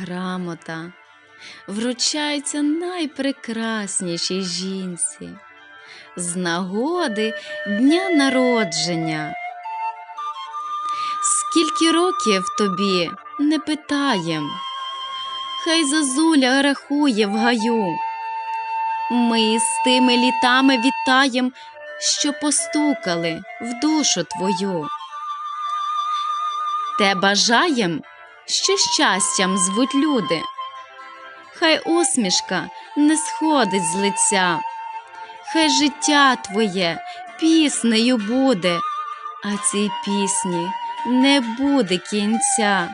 грамота вручається найпрекраснішій жінці з нагоди дня народження. Скільки років тобі не питаєм, хай зозуля рахує в гаю. Ми з тими літами вітаєм, що постукали в душу твою. Те бажаєм, що щастям звуть люди. Хай усмішка не сходить з лиця, хай життя твоє піснею буде, а цій пісні не буде кінця.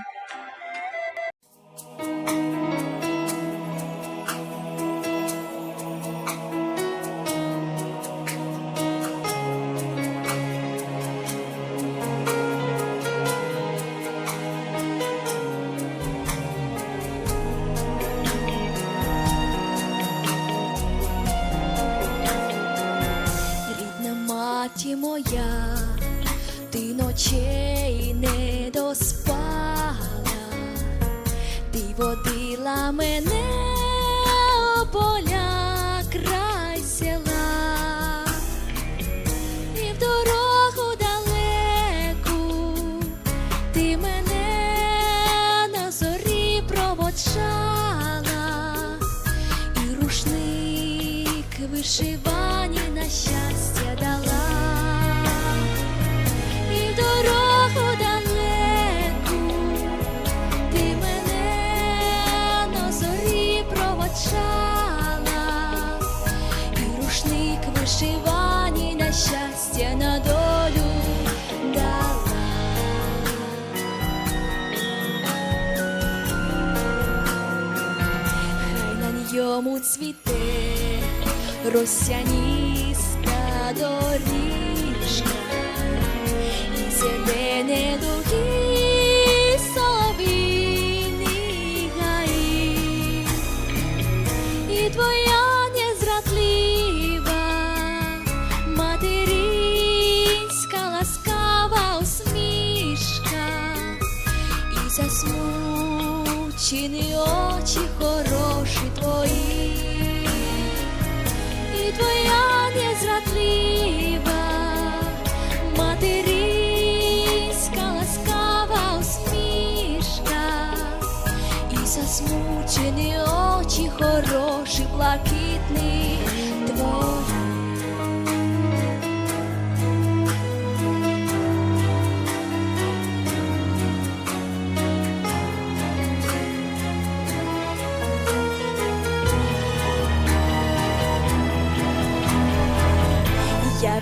Маті моя, ти ночей не доспала, ти водила мене у поля край села, і в дорогу далеку ти мене на зорі проводжала, і рушник вишивані щастя на долю дала. хай на ньому цвіте росяніста доріжка, засмучені очі хороші твої, і твоя незрадлива материнська ласкава усмішка, і засмучені очі хороші, блакитні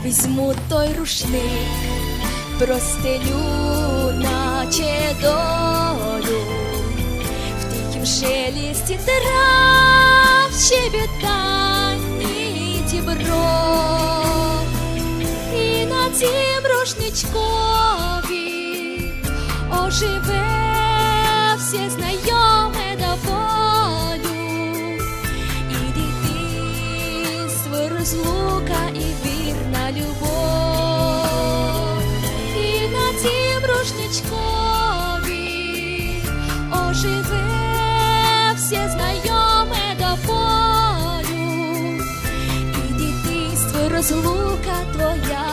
візьму той рушник, простелю, наче долю, в тихім шелісті трав, щебетанні дібро, і на цім рушничкові оживе все знайоме до болю. І дитинство розлука і вірна любов, і на цім рушничкові оживе все знайоме до полю, і дитинство розлука твоя